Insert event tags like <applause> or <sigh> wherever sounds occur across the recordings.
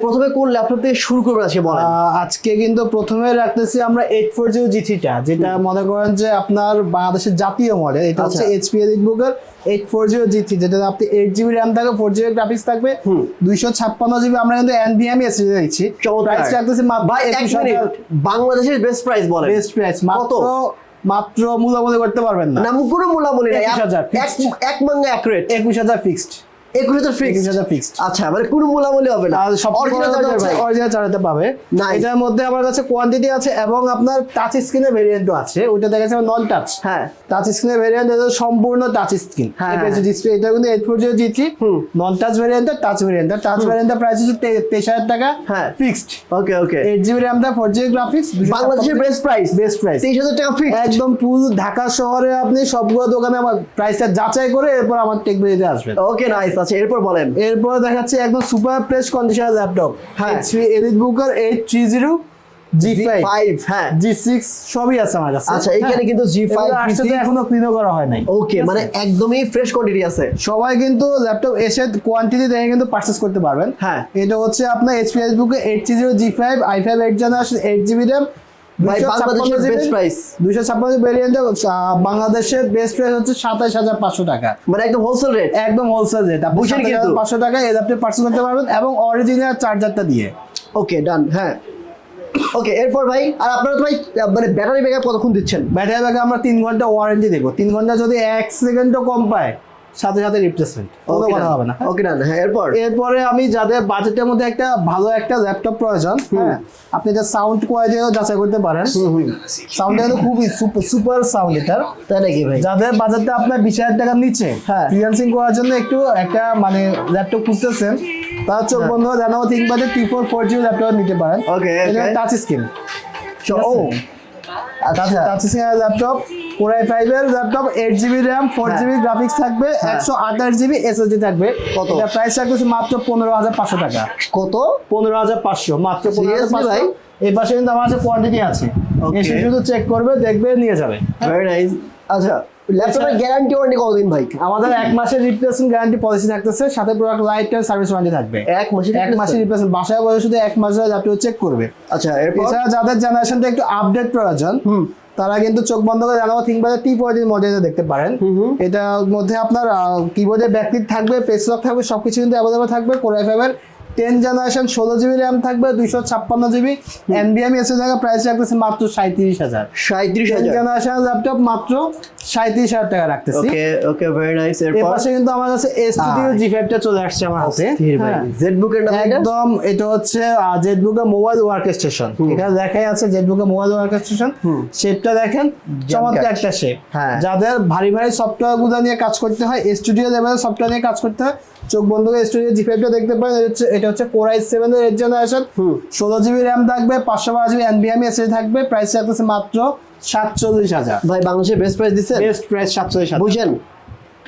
প্রথমে কোন ল্যাপটপ থেকে শুরু করবেন আজকে বলেন। আজকে কিন্তু প্রথমে রাখতেছি আমরা এইট ফোর জিরো জি থ্রিটা যেটা মনে করেন যে আপনার বাংলাদেশের জাতীয় মডেল এটা হচ্ছে আচ্ছা। HP এডিটবুকের eight four zero G three যেটা আপনি এইট জিবি র্যাম থাকবে ফোর জিবি গ্রাফিক্স থাকবে। দুইশো ছাপ্পান্ন জিবি আমরা কিন্তু এনভিএমই এসএসডি দিচ্ছি। প্রাইস রাখতেছি বাংলাদেশের বেস্ট প্রাইস বলেন। বেস্ট প্রাইস কত? মাত্র মাত্র মূল্যমূল্য করতে পারবেন না। নাম কোনো 21,000 এক fixed। এক মাঙ্গা অ্যাকুরেট একুশ হাজার ফিক্সড একুশ হাজার ফিক্স হাজার ফিক্সড আচ্ছা মানে কোনো মূলামূলি হবে না। সব অরিজিনাল পাবে। Nice. এটার মধ্যে আমার কাছে কোয়ান্টিটি আছে এবং আপনার টাচ স্ক্রিনের ভেরিয়েন্টও আছে। ওইটা দেখা যাচ্ছে নন টাচ হ্যাঁ। টাচ স্ক্রিনের ভেরিয়েন্ট এটা সম্পূর্ণ টাচ স্ক্রিন। ডিসপ্লে এটা কিন্তু eight four zero G three non touch variant touch variant touch ভেরিয়েন্টের প্রাইস হচ্ছে তেইশ হাজার টাকা হ্যাঁ। Fixed okay okay eight GB RAM দা ফোর জিবি গ্রাফিক্স বাংলাদেশের বেস্ট প্রাইস বেস্ট প্রাইস তেইশ হাজার টাকা ফিক্স একদম পুরো ঢাকা শহরে আপনি সবগুলো দোকানে আমার প্রাইসটা যাচাই করে এরপর আমার টেকনোলজিতে আসবেন। ওকে নাইস আচ্ছা এরপর বলেন। এরপর দেখাচ্ছে একদম সুপার কন্ডিশনার ল্যাপটপ হ্যাঁ। Elite Booker eight three zero G five five হ্যাঁ। সবই আছে আমার কাছে। আচ্ছা, এখানে হ্যাঁ। কিন্তু G5, এগুলো আসছে তো G6 এখনও করা হয় নাই। ওকে মানে একদমই ফ্রেশ কোয়ান্টিটি আছে। সবাই কিন্তু ল্যাপটপ এসে কোয়ান্টিটি দেখে কিন্তু পারচেস করতে পারবেন। হ্যাঁ। এটা হচ্ছে আপনার এইচপি এলিট বুকে eight three zero G five i five eight generation eight GB RAM ভাই বাংলাদেশের বেস্ট প্রাইস বাংলাদেশের প্রাইস হচ্ছে টাকা। মানে একদম হোলসেল রেট একদম হোলসেল রেট বুঝেন কিন্তু। টাকা করতে পারবেন এবং অরিজিনাল চার্জারটা দিয়ে। ওকে ডান হ্যাঁ। ওকে এরপর ভাই আর আপনারা তো ভাই মানে ব্যাটারি ব্যাকআপ কতক্ষণ দিচ্ছেন? ব্যাটারি ব্যাগে আমরা তিন ঘণ্টা ওয়ারেন্টি দেবো। তিন ঘণ্টা যদি এক সেকেন্ডও কম পায় সাথে সাথে রিপ্লেসমেন্ট ওকে কথা হবে না। ওকে ডান হ্যাঁ এরপর? এরপরে আমি যাদের বাজেটের মধ্যে একটা ভালো একটা ল্যাপটপ প্রয়োজন হ্যাঁ আপনি যে সাউন্ড কোয়ালিটিও যাচাই করতে পারেন। সাউন্ডটা কিন্তু খুবই সুপার সাউন্ড এটার তাই নাকি ভাই? যাদের বাজেটটা আপনার বিশ হাজার টাকার নিচে হ্যাঁ। ফ্রিল্যান্সিং করার জন্য একটু একটা মানে ল্যাপটপ খুঁজতেছেন তার চোখ। বন্ধ জানাব থিঙ্কপ্যাডে T four four GB laptop নিতে পারেন। এটা okay. টাচ স্ক্রিন ও আচ্ছা touch screen laptop core i ফাইভের laptop eight GB RAM four. GB graphics থাকবে হ্যাঁ। একশো আঠাশ জিবি এসএসডি থাকবে। কত? এটা প্রাইস থাকবে মাত্র পনেরো হাজার পাঁচশো টাকা। কত? পনেরো হাজার পাঁচশো মাত্র পনেরো হাজার ভাই? এই পাশে কিন্তু আমার কাছে কোয়ান্টিটি আছে। এসে শুধু চেক করবে দেখবে নিয়ে যাবে। ভেরি নাইস আচ্ছা ল্যাপটপের গ্যারান্টি ওয়ারেন্টি কতদিন ভাই? আমাদের এক মাসের রিপ্লেসমেন্ট গ্যারান্টি পলিসি থাকতেছে সাথে product lifetime service warranty থাকবে। এক মাসের এক মাসের রিপ্লেসমেন্ট বাসায় বসে শুধু এক মাসের ল্যাপটপ চেক করবে। আচ্ছা এছাড়া যাদের জেনারেশনটা একটু আপডেট প্রয়োজন হুম। তারা কিন্তু চোখ বন্ধ করে জানাব থিঙ্কপ্যাডের টি ফোর মডেলটা দেখতে পারেন। এটার মধ্যে আপনার কিবোর্ডের ব্যক্তি থাকবে পেস লক থাকবে সবকিছু কিন্তু অ্যাভেলেবল থাকবে। কোরাই ফাইভের টেন জেনারেশন ষোলো জিবি র্যাম থাকবে দুইশো ছাপ্পান্ন জিবি এনবিএম এসে থাকা প্রাইস রাখতেছে মাত্র সাঁত্রিশ হাজার। সাঁত্রিশ হাজার। জেনারেশন ল্যাপটপ মাত্র সাঁত্রিশ হাজার টাকা রাখতেছি। ওকে ওকে ভেরি নাইস এর পাশে কিন্তু আমার কাছে এস স্টুডিও জি ফাইভটা চলে আসছে আমার হাতে। হ্যাঁ। জেড বুকের নাম একদম এটা হচ্ছে মোবাইল ওয়ার্ক স্টেশন এটা দেখাই আছে মোবাইল ওয়ার্ক স্টেশন শেপটা দেখেন চমৎকার একটা শেপ হ্যাঁ। যাদের ভারী ভারী সফটওয়্যারগুলো নিয়ে কাজ করতে হয় স্টুডিও লেভেলের সফটওয়্যার নিয়ে কাজ করতে হয় চোখ বন্ধ করে স্টুডিও জি ফাইভটা দেখতে পারেন। এটা হচ্ছে- কোর আই সেভেন এর জেনারেশন ষোলো জিবি র্যাম থাকবে পাঁচশো বারো জিবি এনবিএম এসএসডি থাকবে প্রাইস রাখতেছে মাত্র সাতচল্লিশ হাজার। ভাই বাংলাদেশের বেস্ট প্রাইস দিচ্ছেন? বেস্ট প্রাইস সাতচল্লিশ হাজার। বুঝছেন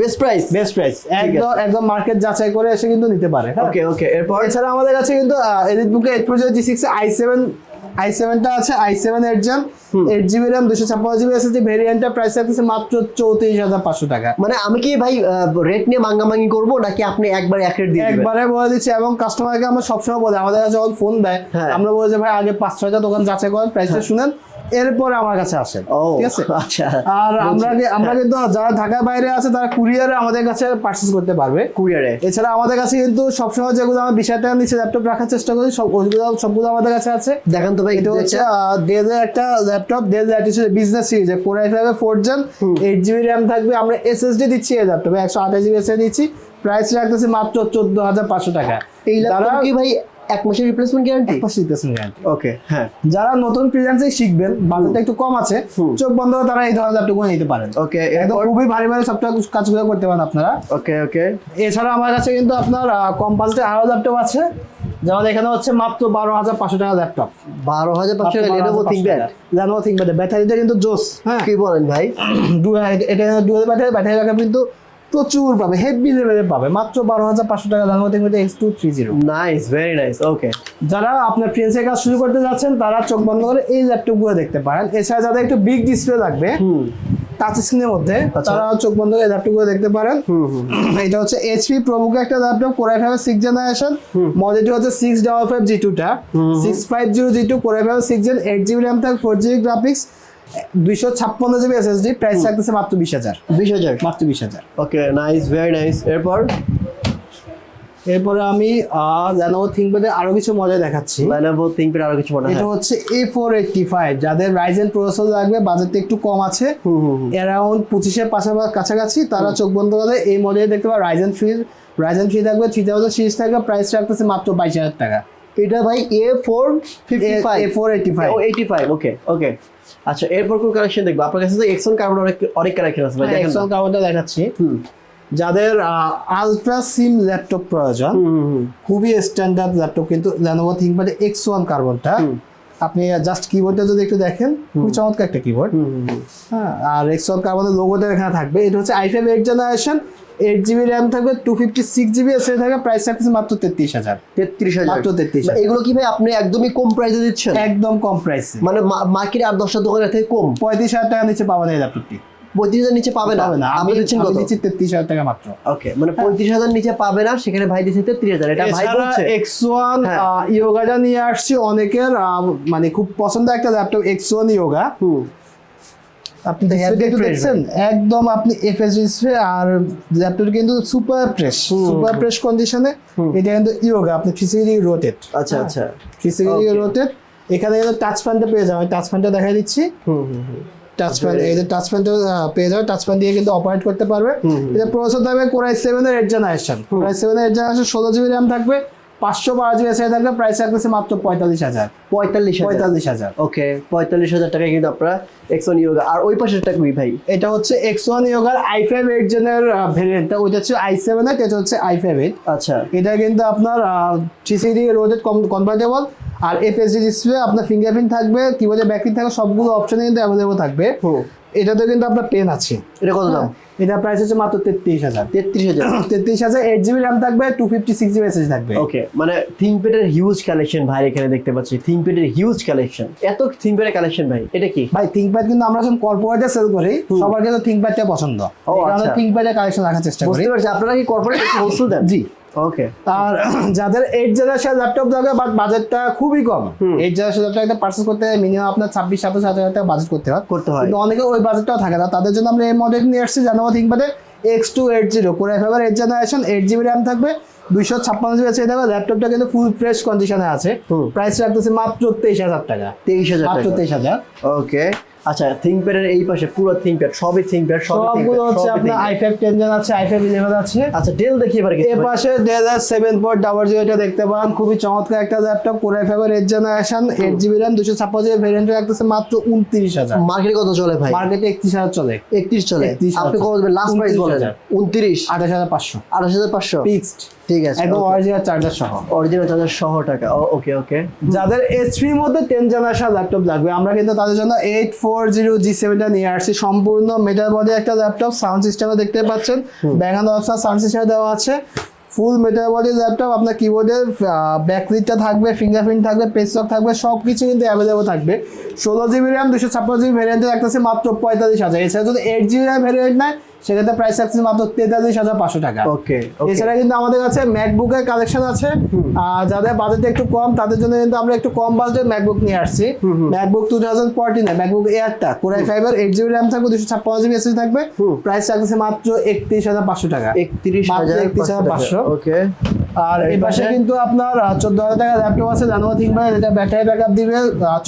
বেস্ট প্রাইস বেস্ট প্রাইস একদম একদম মার্কেট যাচাই করে এসে কিন্তু নিতে পারে হ্যাঁ। ওকে ওকে এরপর? এছাড়া আমাদের কাছে কিন্তু এডিট বুকে eight project G six i seven i সেভেনটা আছে i seven eight gen eight GB RAM দুশো ছাপ্পান্ন জিবি এসএসডি ভেরিয়েন্টটা প্রাইস থাকতেছে মাত্র চৌত্রিশ হাজার পাঁচশো টাকা। মানে আমি কি ভাই রেট নিয়ে মাঙ্গামাঙ্গি করব নাকি আপনি একবার এক রেট দিয়ে একবারে বলে দিচ্ছি এবং কাস্টমারকে আমরা সবসময় বলি আমাদের কাছে যখন ফোন দেয় হ্যাঁ। আমরা বলি যে ভাই আগে পাঁচ ছয়টা দোকান যাচাই করেন প্রাইসটা শুনেন। এরপরে আমার কাছে আসেন ঠিক আছে? আচ্ছা। আর আমরা আমরা কিন্তু যারা ঢাকার বাইরে আছে তারা কুরিয়ারে আমাদের কাছে পার্চেস করতে পারবে। কুরিয়ারে। এছাড়া আমাদের কাছে কিন্তু সবসময় যেগুলো আমরা বিশ হাজার টাকা নিচে ল্যাপটপ রাখার চেষ্টা করি সব ওইগুলো সবগুলো আমাদের কাছে আছে। দেখেন তো ভাই এটা হচ্ছে ডেলের একটা laptop Dell business series four i five four gen eight GB RAM থাকবে। আমরা এসএসডি দিচ্ছি এই ল্যাপটপে একশো আঠাশ জিবি এসএসডি দিচ্ছি। প্রাইস রাখতেছি মাত্র চোদ্দ হাজার পাঁচশো টাকা। এই ল্যাপটপ কি ভাই এক মাসের রিপ্লেসমেন্ট গ্যারান্টি গ্যারান্টি ওকে হ্যাঁ। যারা নতুন ফ্রিল্যান্সিং শিখবেন বাজেটটা একটু কম আছে চোখ বন্ধ করে তারা এই ধরনের ল্যাপটপ নিতে পারেন। ওকে একদম খুবই ভারী ভারী সফটওয়্যার কাজগুলো করতে পারেন আপনারা। ওকে ওকে এছাড়া আমার কাছে কিন্তু আপনার কম বাজেটে আরও ল্যাপটপ আছে যেমন এখানে হচ্ছে মাত্র বারো হাজার পাঁচশো টাকা ল্যাপটপ বারো হাজার পাঁচশো টাকা লেনোভো থিঙ্কপ্যাড লেনোভো থিঙ্কপ্যাড ব্যাটারিটা কিন্তু জোস হ্যাঁ। কি বলেন ভাই? <clears throat> দু- এটা ডুয়েল ব্যাটারি ব্যাটারি ব্যাকআপ কিন্তু প্রচুর পাবে হেভি লেভেলে পাবে। মাত্র বারো হাজার পাঁচশো টাকা Lenovo ThinkPad X two three zero nice very nice okay যারা আপনার ফ্রেন্সের কাজ শুরু করতে যাচ্ছেন তারা চোখ বন্ধ করে এই ল্যাপটপগুলো দেখতে পারেন। এছাড়া যাদের একটু বিগ ডিসপ্লে লাগবে টাচ স্ক্রিনের মধ্যে আচ্ছা। তারা চোখ বন্ধ করে ল্যাপটপ দেখতে পারেন। এটা হচ্ছে এইচপি প্রমুখ একটা laptop core i five six generation মডেলটি হচ্ছে সিক্স ডাবল ফাইভ জি টুটা six five zero G two core i five six gen eight GB RAM থাকবে ফোর জিবি গ্রাফিক্স দুইশো ছাপ্পান্ন জিবি এসএসডি প্রাইস থাকতেছে মাত্র বিশ হাজার। বিশ হাজার? মাত্র বিশ হাজার। ওকে নাইস ভেরি নাইস এরপর? এরপরে আমি জানাব থিঙ্কপ্যাডে আরও কিছু মজা দেখাচ্ছি। লাইনাবো থিঙ্কপ্যাড আরও কিছু মনে হয় এটা হচ্ছে এ ফোর এইটটি ফাইভ যাদের রাইজেন প্রসেসর লাগবে বাজেটটা একটু কম আছে। হুম হুম হুম। অ্যারাউন্ড পঁচিশের পাশাপাশি কাছাকাছি তারা চোখ বন্ধ করে এই মডেলে দেখতে পাবে রাইজেন থ্রি রাইজেন থ্রি থাকবে থ্রি থাউজেন্ড সিরিজ থাকবে প্রাইস রাখতেছে মাত্র বাইশ হাজার টাকা। এটা ভাই A four A four eighty five eighty five okay okay আচ্ছা এরপর কোন কালেকশন দেখব? আপনার কাছে তো এক্সন কার্বন অনেক অনেক কালেকশন আছে ভাই এক্সন কার্বনটা দেখাচ্ছি। হুম। যাদের আলট্রা সিম ল্যাপটপ প্রয়োজন খুবই স্ট্যান্ডার্ড ল্যাপটপ কিন্তু লেনোভো থিঙ্কপ্যাডে এক্স ওয়ান কার্বনটা আপনি জাস্ট কিবোর্ডটা যদি একটু দেখেন খুবই চমৎকার একটা কিবোর্ড হ্যাঁ আর এক্স ওয়ান কার্বনের লোগোটা এখানে থাকবে। এটা হচ্ছে i five eight generation eight GB RAM থাকবে টু ফিফটি সিক্স জিবি এসে থাকবে প্রাইস থাকছে মাত্র তেত্রিশ হাজার। তেত্রিশ হাজার। মাত্র 33,000 মানে এগুলো কি ভাই আপনি একদমই কম প্রাইসে দিচ্ছেন? একদম কম প্রাইসে মানে মার্কেটে আর দশটা দোকানের থেকে কম? পঁয়ত্রিশ হাজার টাকা নিচে পাবেন এই ল্যাপটপটি পঁয়ত্রিশ হাজার নিচে পাবে না? আপনি দিচ্ছেন কত? দিচ্ছি তেত্রিশ হাজার টাকা মাত্র। ওকে মানে পঁয়ত্রিশ হাজার নিচে পাবে না সেখানে ভাই দিচ্ছে তেত্রিশ হাজার। এটা ভাই বলছে? এক্স ওয়ান হ্যাঁ। ইয়োগাটা নিয়ে আসছি অনেকের মানে খুব পছন্দ একটা ল্যাপটপ এক্স ওয়ান ইয়োগা আপনি দেখছেন একদম আপনি এফএস ডিসপ্লে আর ল্যাপটপ কিন্তু সুপার ফ্রেশ সুপার ফ্রেশ কন্ডিশনে এটা কিন্তু ইয়োগা আপনি ফিজিক্যালি রোটেট আচ্ছা আচ্ছা। ফিজিক্যালি. রোটেট এখানে কিন্তু টাচ প্যানটা পেয়ে যাবেন টাচ প্যানটা দেখাই দিচ্ছি। টাচ প্যান এই যে টাচ প্যানটা পেয়ে যাবে টাচ প্যান দিয়ে কিন্তু অপারেট করতে পারবে। এটা প্রসেসর থাকবে কোরাই সেভেন এর eight generation core i seven এর এইট জেনারেশন ষোলো জিবি র্যাম থাকবে। পাঁচশো বারো জিবি এসে থাকলে প্রাইস থাকতেছে মাত্র পঁয়তাল্লিশ হাজার। পঁয়তাল্লিশ পঁয়তাল্লিশ হাজার। ওকে পঁয়তাল্লিশ হাজার টাকায় কিন্তু আপনারা ওয়ান ইয়োগা আর ওই পাশেরটা কি ভাই? এটা হচ্ছে এক্স ওয়ান ইয়োগার আই ফাইভ এইট জেনের ভেরিয়েন্টটা ওইটা হচ্ছে আই সেভেন এটা হচ্ছে আই ফাইভ এইট আচ্ছা। এটা কিন্তু আপনার সিসিডি রোডেড কনভার্টেবল আর এফএসডি ডিসপ্লে আপনার ফিঙ্গারপ্রিন্ট থাকবে কিবোর্ডে ব্যাকপ্রিন্ট থাকবে সবগুলো অপশনে কিন্তু অ্যাভেলেবল থাকবে। এটাতে কিন্তু আপনার পেন আছে। এটা কত দাম? এটা প্রাইস হচ্ছে মাত্র তেত্রিশ হাজার। তেত্রিশ হাজার। <clears throat> তেত্রিশ হাজার এইট জিবি র্যাম থাকবে two fifty six GB SS থাকবে। ওকে মানে থিঙ্কপ্যাডের হিউজ কালেকশন ভাই এখানে দেখতে পাচ্ছি। থিঙ্কপ্যাডের হিউজ কালেকশন এত থিঙ্কপ্যাডের কালেকশন ভাই এটা কি? ভাই থিঙ্কপ্যাড কিন্তু আমরা যখন কর্পোরেটে সেল করি সবার কিন্তু থিঙ্কপ্যাডটা পছন্দ। আচ্ছা। থিঙ্কপ্যাডের কালেকশন রাখার চেষ্টা করি। বুঝতে পারছি। আপনারা কি কর্পোরেট হোলসেল দেন? জি। ওকে আর <clears throat> যাদের এইট জেনারেশন ল্যাপটপ লাগে বাট বাজেটটা খুবই কম। এইট জেনারেশন ল্যাপটপ পার্চেস করতে মিনিমাম আপনার ছাব্বিশ সাতাশ হাজার টাকা বাজেট করতে হয়। করতে হয়। কিন্তু অনেকে ওই বাজেটটাও থাকে না। তাদের জন্য আমরা এই মডেল নিয়ে আসছি জানাব থিঙ্কপ্যাডে X two eight zero core i fibre eight generation eight GB RAM থাকবে দুইশো ছাপ্পান্ন জিবি আছে থাকবে ল্যাপটপটা কিন্তু ফুল ফ্রেশ কন্ডিশনে আছে। প্রাইস রাখতেছে মাত্র তেইশ হাজার টাকা। তেইশ হাজার মাত্র তেইশ হাজার। ওকে আচ্ছা থিঙ্কপ্যাডের এই পাশে পুরো থিঙ্কপ্যাড সবই থিঙ্কপ্যাড সবই সবগুলো হচ্ছে আপনার i ThinkPad। Five ten gen আছে আই ফাইভ ইলেভেন আছে। আচ্ছা ডেল দেখি এবার কিছু এ ভাই। পাশে Dell seven point double zero এটা দেখতে পান খুবই চমৎকার একটা laptop core i fibre eight generation eight GB RAM দুশো ছাপ্পান্ন জিবি ভেরিয়েন্ট রাখতেছে মাত্র উনত্রিশ হাজার। মার্কেটে কত চলে ভাই? মার্কেটে একত্রিশ হাজার চলে। একত্রিশ চলে? আপনি কত দেবেন লাস্ট প্রাইস বলেন। 29,000 উনত্রিশ? আঠাশ হাজার পাঁচশো। আঠাশ হাজার পাঁচশো। ফিক্সড ঠিক আছে একদম অরিজিনাল চার্জার সহ। অরিজিনাল চার্জার সহ টাকা ওকে ওকে যাদের এইচপির মধ্যে টেন জেনারেশন ল্যাপটপ লাগবে আমরা কিন্তু তাদের জন্য এইট ফোর জিরো জি সেভেনটা নিয়ে আসছি। সম্পূর্ণ মেটাল বডি একটা ল্যাপটপ সাউন্ড সিস্টেমে দেখতে পাচ্ছেন। ব্যাঙ্গান অপশন সাউন্ড সিস্টেমে দেওয়া আছে। ফুল মেটাল বডি ল্যাপটপ আপনার কিবোর্ডের ব্যাকলিটটা থাকবে ফিঙ্গারপ্রিন্ট থাকবে পেসলক থাকবে সব কিছু কিন্তু অ্যাভেলেবল থাকবে। ষোলো জিবি র্যাম দুশো ছাপ্পান্ন জিবি ভ্যারিয়েন্টে রাখতেছে মাত্র পঁয়তাল্লিশ হাজার। এছাড়া যদি এইট জিবি র্যাম ভ্যারিয়েন্ট নেয় সেক্ষেত্রে প্রাইস রাখছে মাত্র তেতাল্লিশ হাজার পাঁচশো টাকা। ওকে এছাড়া কিন্তু আমাদের কাছে ম্যাকবুকের কালেকশন আছে। আর যাদের বাজেট একটু কম তাদের জন্য কিন্তু আমরা একটু কম বাজেটের ম্যাকবুক নিয়ে আসছি। ম্যাকবুক টু থাউজেন্ড ফোরটিনে ম্যাকবুক এয়ারটা কোরাই ফাইবার এইট জিবি র্যাম থাকবে দুশো ছাপ্পান্ন জিবি এসএস থাকবে। প্রাইস থাকছে মাত্র একত্রিশ হাজার পাঁচশো টাকা। একত্রিশ হাজার একত্রিশ হাজার পাঁচশো। ওকে আর এই পাশে? কিন্তু আপনার চোদ্দ হাজার টাকা ল্যাপটপ আছে জানুয়ারি থিঙ্কবার এটা ব্যাটারি ব্যাকআপ দিবে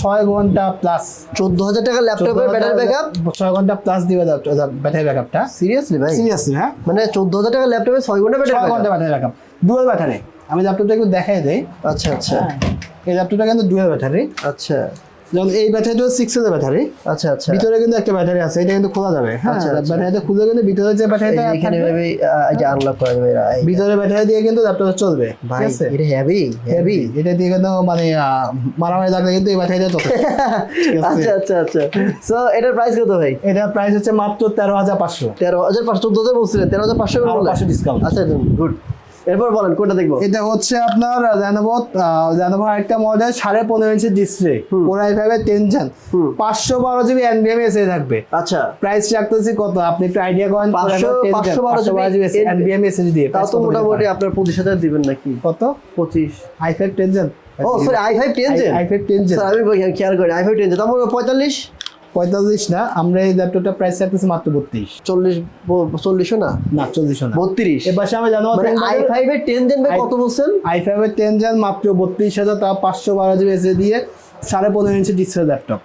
ছয় ঘণ্টা প্লাস চোদ্দ হাজার টাকা ল্যাপটপের ব্যাটারি ব্যাকআপ ছয় ঘণ্টা প্লাস দিবে ব্যাটারি ব্যাকআপটা সিরিয়াসলি ভাই? সিরিয়াসলি হ্যাঁ? মানে চোদ্দ হাজার টাকা ল্যাপটপে ছয় ঘণ্টা ব্যাটারি ছয় ঘণ্টা ব্যাটারি রাখাম ডুয়াল ব্যাটারি আমি ল্যাপটপটা একটু দেখাই দেই। আচ্ছা আচ্ছা। এই ল্যাপটপটা কিন্তু ডুয়াল ব্যাটারি আচ্ছা। যেমন এই ব্যাটারিটা সিক্স এর ব্যাটারি আচ্ছা আচ্ছা। ভিতরে কিন্তু একটা ব্যাটারি আছে এটা কিন্তু খোলা যাবে। হ্যাঁ আচ্ছা, আচ্ছা। ব্যাটারিটা খুলে কিন্তু ভিতরে যে ব্যাটারিটা এখানে ভাবে আনলক করা যাবে ভিতরে ব্যাটারি দিয়ে কিন্তু ল্যাপটপ চলবে ভাই এটা হেভি হেভি এটা দিয়ে কিন্তু মানে মারামারি লাগলে কিন্তু এই ব্যাটারিটা চলবে <laughs> আচ্ছা আচ্ছা আচ্ছা। সো এটার প্রাইস কত ভাই? এটা প্রাইস হচ্ছে মাত্র তেরো হাজার পাঁচশো। তেরো হাজার পাঁচশো চোদ্দ হাজার বলছিলেন তেরো হাজার পাঁচশো 500 discount। আচ্ছা গুড এরপর বলেন কোনটা দেখব? এটা হচ্ছে আপনার জানাব জানাব একটা মডেল সাড়ে পনেরো ইঞ্চি ডিসপ্লে কোরাই ফাইভের টেনশন। পাঁচশো বারো জিবি এনবিএম এসে থাকবে। আচ্ছা। প্রাইস রাখতেছি কত? আপনি একটু আইডিয়া করেন 500 512 জিবি GB এনবিএম এসএসডি দিয়ে। তাও তো মোটামুটি আপনার পঁচিশ হাজার দিবেন নাকি? কত? পঁচিশ। I five tension oh sorry i five ten i five tension আমি খেয়াল করি আই ফাইভ টেন জেন তারপর পঁয়তাল্লিশ? পঁয়তাল্লিশ না আমরা এই ল্যাপটপটা প্রাইস রাখতেছি মাত্র বত্রিশ। চল্লিশ চল্লিশও না? না চল্লিশশো না। বত্রিশ? এবার আমি জানো মানে আই ফাইভ এর টেন জেন কত বলছেন? আই ফাইভের টেনশন মাত্র বত্রিশ হাজার তা পাঁচশো বারো জিবি এসে দিয়ে সাড়ে পনেরো ইঞ্চি ডিসপ্লে ল্যাপটপ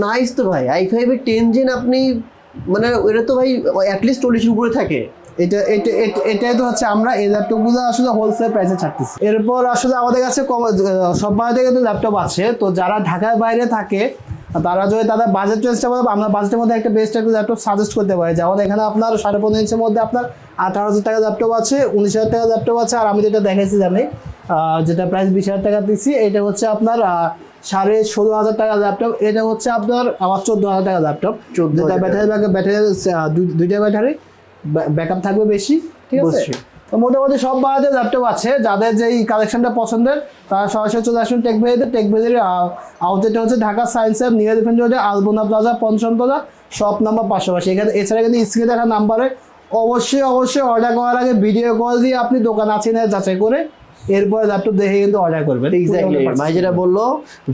নাইস তো ভাই আই ফাইভ এর টেন জেন আপনি মানে এটা তো ভাই অ্যাটলিস্ট চল্লিশের উপরে থাকে। এটা এটা এটা- এটাই তো হচ্ছে আমরা এই ল্যাপটপগুলো আসলে হোলসেল প্রাইসে ছাড়তেছি। এরপর আসলে আমাদের কাছে সব বাড়িতে কিন্তু ল্যাপটপ আছে তো যারা ঢাকার বাইরে থাকে তারা যদি তাদের বাজেট চেষ্টা করে আমরা বাজেটের মধ্যে একটা বেস্ট একটা ল্যাপটপ সাজেস্ট করতে পারি। যেমন এখানে আপনার সাড়ে পনেরো ইঞ্চের মধ্যে আপনার আঠারো হাজার টাকা ল্যাপটপ আছে উনিশ হাজার টাকা ল্যাপটপ আছে আর আমি যেটা দেখেছি আমি আহ, যেটা প্রাইস বিশ হাজার টাকা দিচ্ছি এটা হচ্ছে আপনার সাড়ে ষোলো হাজার টাকা ল্যাপটপ এটা হচ্ছে আপনার আমার চোদ্দ হাজার টাকা ল্যাপটপ 14,000 যেটা ব্যাটারি ব্যাটারি দুইটা ব্যাটারি ব্যাকআপ থাকবে বেশি ঠিক আছে। তো মোটামুটি সব বাজারে ল্যাপটপ আছে। যাদের যেই কালেকশনটা পছন্দের, তারা সরাসরি চলে আসুন টেক ভেরিতে টেক ভেরির আউটলেট হচ্ছে ঢাকা সায়েন্স অ্যাপ নিয়ার ডিফেন্স রোডে আলবোনা প্লাজা পঞ্চমতলা শপ নাম্বার পাশাপাশি এখানে, এছাড়া কিন্তু স্ক্রিনে দেখা নাম্বারে অবশ্যই অবশ্যই অর্ডার করার আগে ভিডিও কল দিয়ে আপনি দোকান আছেন যাচাই করে এরপরে ল্যাপটপ দেখে কিন্তু অর্ডার করবেন। এক্স্যাক্টলি ভাই যেটা বলল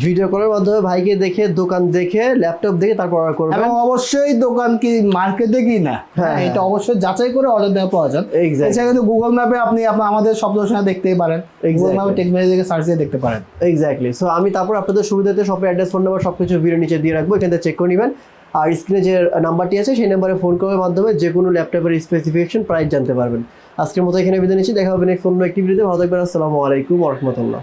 ভিডিও কলের মাধ্যমে ভাইকে দেখে দোকান দেখে ল্যাপটপ দেখে তারপর অর্ডার করবেন। এবং অবশ্যই দোকান কি মার্কেটে কি না হ্যাঁ, এটা অবশ্যই যাচাই করে অর্ডার দেওয়া প্রয়োজন. এছাড়া কিন্তু গুগল ম্যাপে আপনি আমাদের সব দর্শনে দেখতেই পারেন। গুগল. ম্যাপে টেকনোলজি থেকে সার্চ দিয়ে দেখতে পারেন। এক্স্যাক্টলি সো আমি তারপর আপনাদের সুবিধাতে শপের অ্যাড্রেস ফোন নাম্বার সব কিছু ভিডিও নিচে দিয়ে রাখব এখান থেকে চেক করে নেবেন। আর স্ক্রিনে যে নাম্বারটি আছে সেই নাম্বারে ফোন করার মাধ্যমে যে কোনো ল্যাপটপের স্পেসিফিকেশন প্রাইস জানতে পারবেন। আজকের মতো এখানে বিদায় নিচ্ছি, দেখা হবে নেক্সট অন্য একটি ভিডিওতে ভালো থাকবেন, আসসালামু আলাইকুম রহমতুল্লাহ।